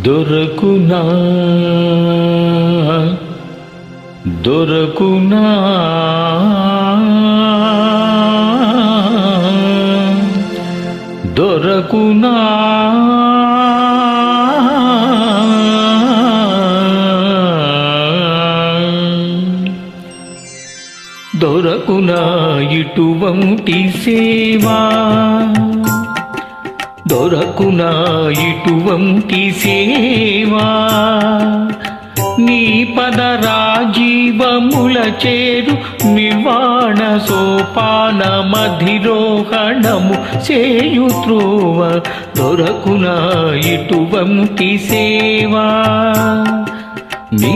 దొరకునా? దొరకునా? దొరకునా? దొరకునా ఇటువంటి సేవా? దొరకునా ఇటువంటి సేవా. నీ పద రాజీవముల చేరు నిర్వాణ సోపాన మధిరోహణము చేయుత్రువ. దొరకునా ఇటువంటి సేవా. నీ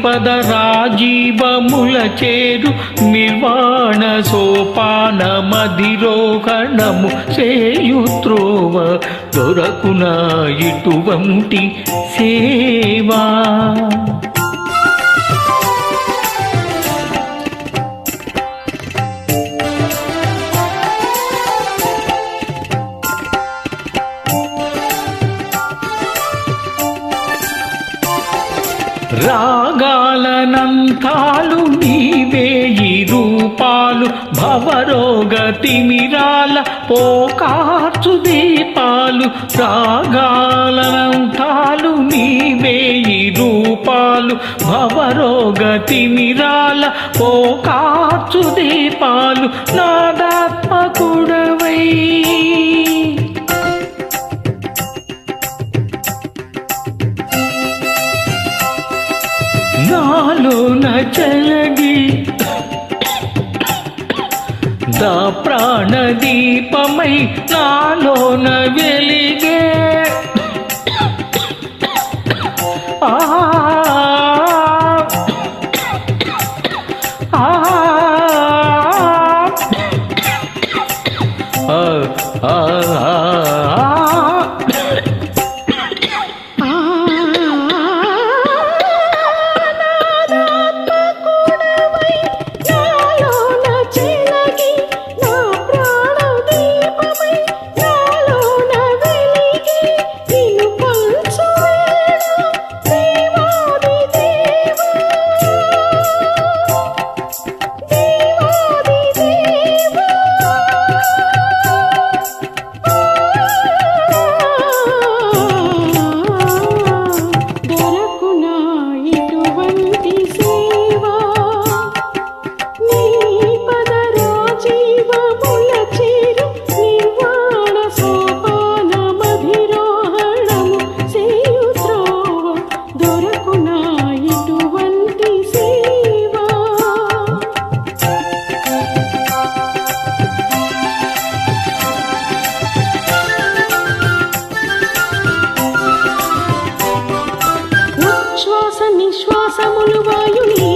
పద రాజీవముల చేరు నిర్వాణ సోపాన సేయుత్రోవ చేయుత్రోవ ఇటువంటి సేవా రాగాలనంతాలు నీవేయి రూపాలు భవరోగ తిమిరాల పోకార్చు దీపాలు రాగాలనంతాలు నీవేయి రూపాలు భవరోగ తిమిరాల పోకార్చు దీపాలు నాదాత్మకుడవై. నాలోన చలగి దా ప్రాణదీపమై నాలోన వెలిగే. ఆ ఆ శ్వాస నిశ్వాసములు వాయులే